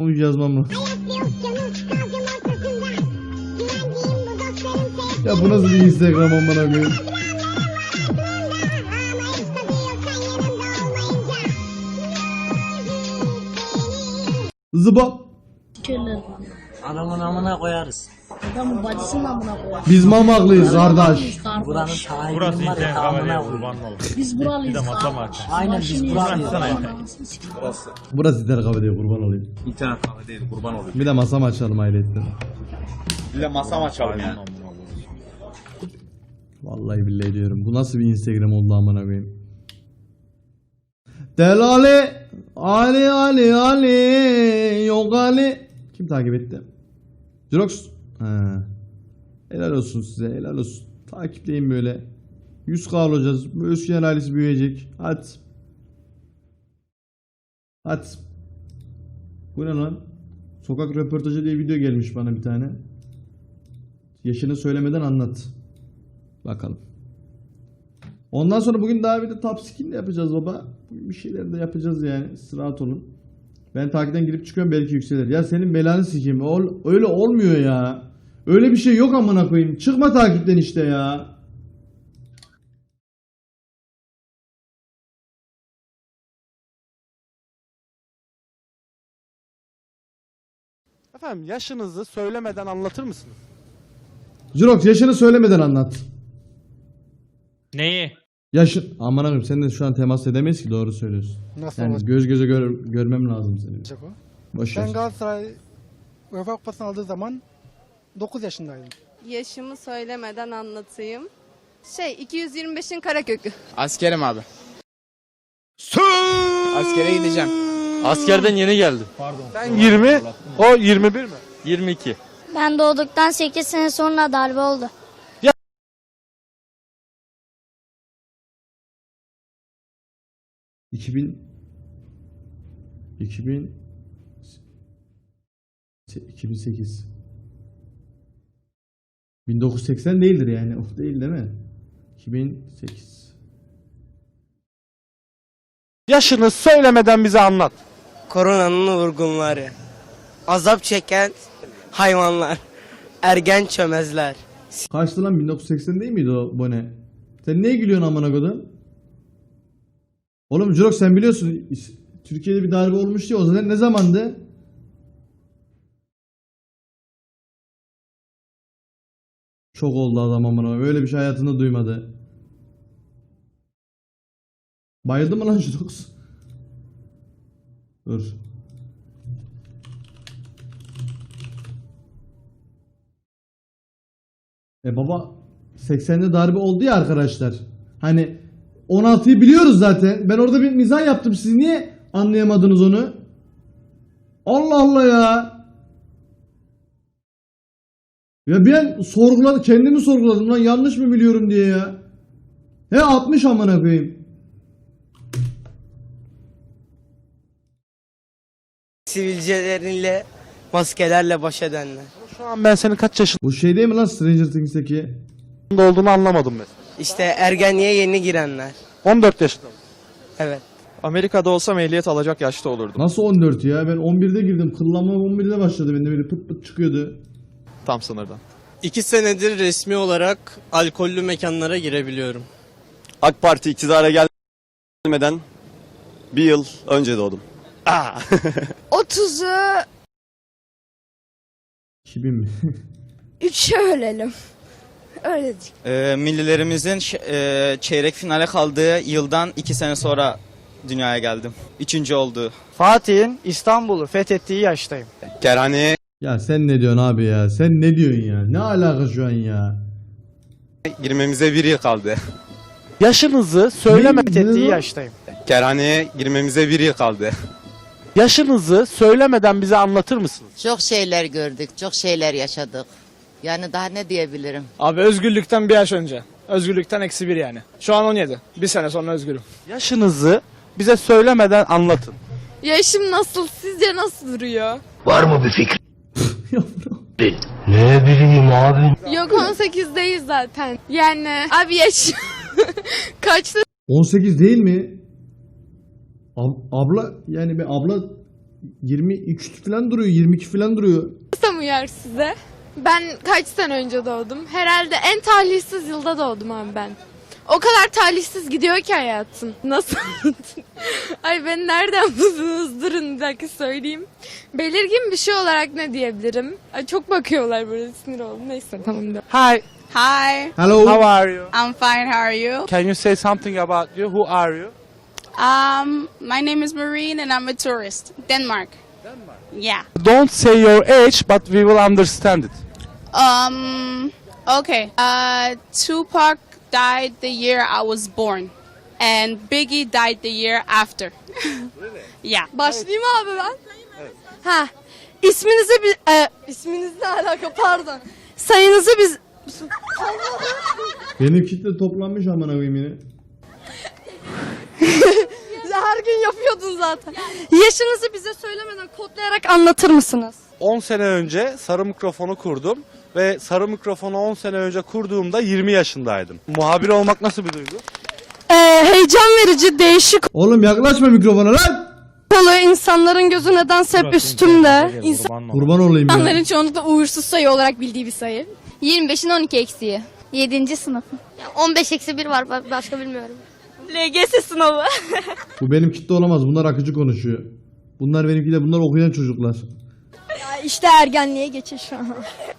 Onu yazmam? Ya bu nasıl bir Instagram amına koyayım? Zıbap. Adamın amına koyarız. Adamın bacısının amına koyar. Biz mamaklıyız kardeş. Buranın Kardeş. sahibinin Burası var ya internet amına koyayım. olur. Biz buralıyız. Bir de mata kardeş. Aynen, biz buralıyız. sikeyim. Burası internet kafe diye kurban olayım. İnternet kahve değil kurban olayım. Bir de masam açalım ayrıca. Bir de masam açalım ya. Vallahi billahi diyorum. Bu nasıl bir Instagram oldu amına koyayım. Delali Ali Ali Ali Yok Ali Kim takip etti? Jirox ha. Helal olsun size helal olsun Takipleyin böyle 100k olacağız Özgen ailesi büyüyecek Hadi Hadi Bu ne lan Sokak röportajı diye video gelmiş bana bir tane Yaşını söylemeden anlat Bakalım. Ondan sonra bugün daha bir de top skill de yapacağız baba. Bugün bir şeyler de yapacağız yani. Siz rahat olun. Ben takipten girip çıkıyorum belki yükselir. Ya senin belanı sikeyim. Ol, öyle olmuyor ya. Öyle bir şey yok amına koyayım. Çıkma takipten işte ya. Efendim yaşınızı söylemeden anlatır mısınız? Jirox yaşını söylemeden anlat. Neyi? Yaşın... Aman koyayım sen de şu an temas edemeyiz ki doğru söylüyorsun. Nasıl Yani olacak göz göze gör, görmem lazım seni. o? Boş ver. Ben Galatasaray UEFA Kupası'nı aldığı zaman 9 yaşındaydım. Yaşımı söylemeden anlatayım. Şey 225'in karekökü. Askerim abi. Askere gideceğim. Askerden yeni geldim. Ben 20, o 21 mi? 22. Ben doğduktan 8 sene sonra darbe oldu. ...2000... 2000... 2008... 1980 değildir yani. O değil değil mi? 2008... Yaşını söylemeden bize anlat. Koronanın vurgunları. Azap çeken hayvanlar. Ergen çömezler. Kaçtı lan 1980 değil miydi o bone? Sen neye gülüyorsun amına kodum? Oğlum Jurok sen biliyorsun Türkiye'de bir darbe olmuştu ya o zaman ne zamandı? Çok oldu adam amına. Öyle bir şey hayatında duymadı. Bayıldı mı lan Jurok? Dur. E baba 80'de darbe oldu ya arkadaşlar. Hani 16'yı biliyoruz zaten. Ben orada bir mizah yaptım. Siz niye anlayamadınız onu? Allah Allah ya. Ya ben sorguladım, kendimi sorguladım lan yanlış mı biliyorum diye ya. He 60 amına koyayım. Sivilceleriyle maskelerle baş edenler. Şu an ben senin kaç yaşında Bu şey değil mi lan Stranger Things'teki? olduğunu anlamadım mesela. İşte ergenliğe yeni girenler. 14 yaşında. Evet. Amerika'da olsam ehliyet alacak yaşta olurdum. Nasıl 14 ya? Ben 11'de girdim. Kıllanma 11'de başladı bende böyle pıt pıt çıkıyordu. Tam sınırdan. İki senedir resmi olarak alkollü mekanlara girebiliyorum. AK Parti iktidara gelmeden bir yıl önce doğdum. 30'u 2000 mi? 3'e ölelim. Öyle Ee, millilerimizin ş- e, çeyrek finale kaldığı yıldan iki sene sonra dünyaya geldim. Üçüncü oldu. Fatih'in İstanbul'u fethettiği yaştayım. Kerhaneye Ya sen ne diyorsun abi ya? Sen ne diyorsun ya? Ne alaka şu an ya? girmemize bir yıl kaldı. Yaşınızı söylemeden Ne- ne lan? yaştayım. Kerhaneye girmemize bir yıl kaldı. Yaşınızı söylemeden bize anlatır mısınız? Çok şeyler gördük, çok şeyler yaşadık. Yani daha ne diyebilirim? Abi özgürlükten bir yaş önce. Özgürlükten eksi bir yani. Şu an 17. Bir sene sonra özgürüm. Yaşınızı bize söylemeden anlatın. Yaşım nasıl? Sizce nasıl duruyor? Yavrum. Yok 18'deyiz zaten. Yani abi yaş Kaçta 18 değil mi? Ab- abla yani bir abla 23 falan duruyor, 22 falan duruyor. Nasıl uyar size? Ben kaç sene önce doğdum? Herhalde en talihsiz yılda doğdum abi ben. O kadar talihsiz gidiyor ki hayatım. Nasıl? Ay beni nereden buldunuz? Durun bir dakika söyleyeyim. Belirgin bir şey olarak ne diyebilirim? Ay çok bakıyorlar böyle sinir oldum. Neyse tamam da. Hi, Hi, Hello. how are you? I'm fine. How are you? Can you say something about you? Who are you? Um, my name is Marine and I'm a tourist. Denmark. Denmark. Yeah. Don't say your age, but we will understand it. Um, okay. Uh, Tupac died the year I was born. And Biggie died the year after. yeah. Başlayayım abi ben. Ha. İsminizi bir... E, isminizle alaka pardon. Sayınızı biz... Benim kitle toplanmış amına koyayım yine. Her gün yapıyordun zaten. Yaşınızı bize söylemeden kodlayarak anlatır mısınız? 10 sene önce sarı mikrofonu kurdum ve sarı mikrofonu 10 sene önce kurduğumda 20 yaşındaydım. Muhabir olmak nasıl bir duygu? Ee, heyecan verici, değişik Oğlum yaklaşma mikrofona lan. oluyor. İnsanların gözü nedense hep üstümde. Kurban olayım ya. İnsanların çoğunlukla uğursuz sayı olarak bildiği bir sayı. 25'in 12 eksiği. 7. sınıf. 15 eksi 1 var başka bilmiyorum. LGS sınavı. Bu benim kitle olamaz. Bunlar akıcı konuşuyor. Bunlar benimki de bunlar okuyan çocuklar. İşte ergenliğe geçiş.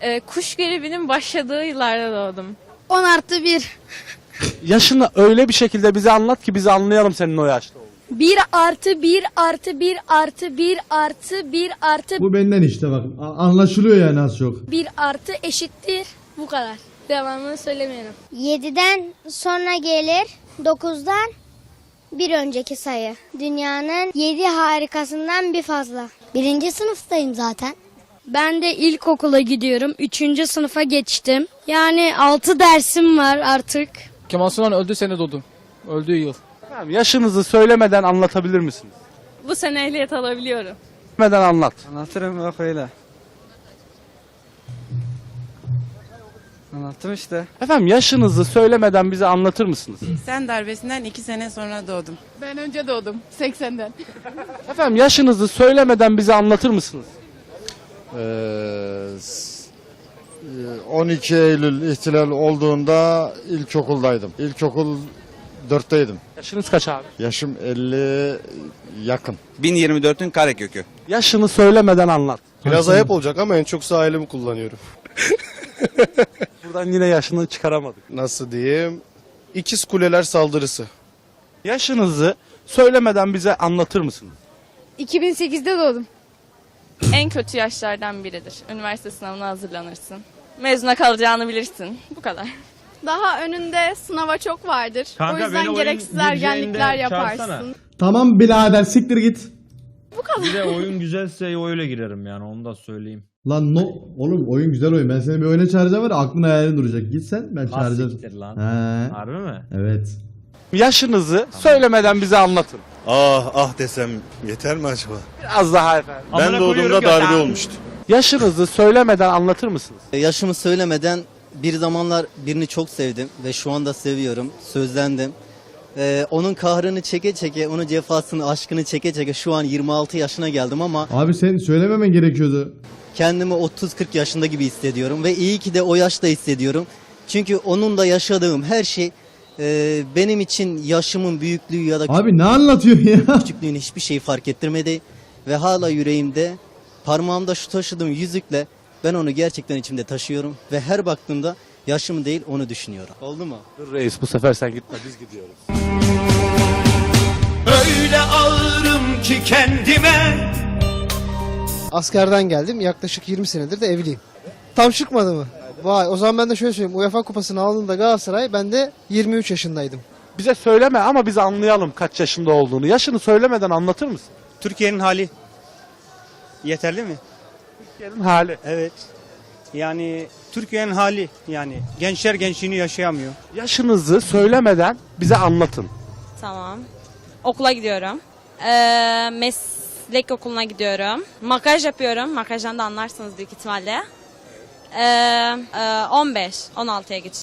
Ee, kuş gribinin başladığı yıllarda doğdum. 10 artı 1. Yaşını öyle bir şekilde bize anlat ki biz anlayalım senin o yaşta olduğunu. 1 artı 1 artı 1 artı 1 artı 1 artı Bu benden işte bak. Anlaşılıyor yani az çok. 1 artı eşittir. Bu kadar. Devamını söylemiyorum. 7'den sonra gelir 9'dan bir önceki sayı. Dünyanın 7 harikasından bir fazla. Birinci sınıftayım zaten. Ben de ilkokula gidiyorum. 3. sınıfa geçtim. Yani 6 dersim var artık. Kemal Sunal öldüğü sene doğdu. Öldüğü yıl. Tamam, yaşınızı söylemeden anlatabilir misiniz? Bu sene ehliyet alabiliyorum. Söylemeden anlat. Anlatırım yok öyle. Anlattım işte. Efendim yaşınızı söylemeden bize anlatır mısınız? Sen darbesinden 2 sene sonra doğdum. Ben önce doğdum. 80'den. Efendim yaşınızı söylemeden bize anlatır mısınız? 12 Eylül ihtilal olduğunda ilkokuldaydım. İlkokul 4'teydim. Yaşınız kaç abi? Yaşım 50 yakın. 1024'ün karekökü. Yaşını söylemeden anlat. Biraz ayıp olacak ama en çok sağ elimi kullanıyorum. Buradan yine yaşını çıkaramadık. Nasıl diyeyim? İkiz Kuleler saldırısı. Yaşınızı söylemeden bize anlatır mısınız? 2008'de doğdum. En kötü yaşlardan biridir. Üniversite sınavına hazırlanırsın. Mezuna kalacağını bilirsin. Bu kadar. Daha önünde sınava çok vardır. o yüzden gereksiz ergenlikler yaparsın. Tamam birader siktir git. Bir de oyun güzelse öyle girerim yani onu da söyleyeyim. Lan no oğlum oyun güzel oyun. Ben seni bir oyuna çağıracağım var ya aklın hayalin duracak. Git sen ben çağıracağım. Siktir lan. He. Harbi mi? Evet. Yaşınızı söylemeden bize anlatın. Ah ah desem yeter mi acaba? Biraz daha efendim. Amına koyuyorum ya. olmuştu. Yaşınızı söylemeden anlatır mısınız? Yaşımı söylemeden bir zamanlar birini çok sevdim ve şu anda seviyorum. Sözlendim. Ee, onun kahrını çeke çeke, onun cefasını, aşkını çeke çeke şu an 26 yaşına geldim ama Abi sen söylememen gerekiyordu. kendimi 30-40 yaşında gibi hissediyorum ve iyi ki de o yaşta hissediyorum. Çünkü onun da yaşadığım her şey e, benim için yaşımın büyüklüğü ya da Abi ne anlatıyorsun ya? küçüklüğün hiçbir şeyi fark ettirmedi ve hala yüreğimde parmağımda şu taşıdığım yüzükle ben onu gerçekten içimde taşıyorum ve her baktığımda yaşımı değil onu düşünüyorum. Oldu mu? Dur reis bu sefer sen gitme biz gidiyoruz. Öyle ağırım ki kendime. Askerden geldim. Yaklaşık 20 senedir de evliyim. Tam çıkmadı mı? Vay o zaman ben de şöyle söyleyeyim. UEFA kupasını aldığında Galatasaray ben de 23 yaşındaydım. Bize söyleme ama biz anlayalım kaç yaşında olduğunu. Yaşını söylemeden anlatır mısın? Türkiye'nin hali yeterli mi? Türkiye'nin hali. Evet. Yani Türkiye'nin hali yani gençler gençliğini yaşayamıyor. Yaşınızı söylemeden bize anlatın. Tamam. Okula gidiyorum. Ee, meslek okuluna gidiyorum. Makyaj yapıyorum. Makyajdan da anlarsınız büyük ihtimalle. Ee, e, 15, 16'ya geç.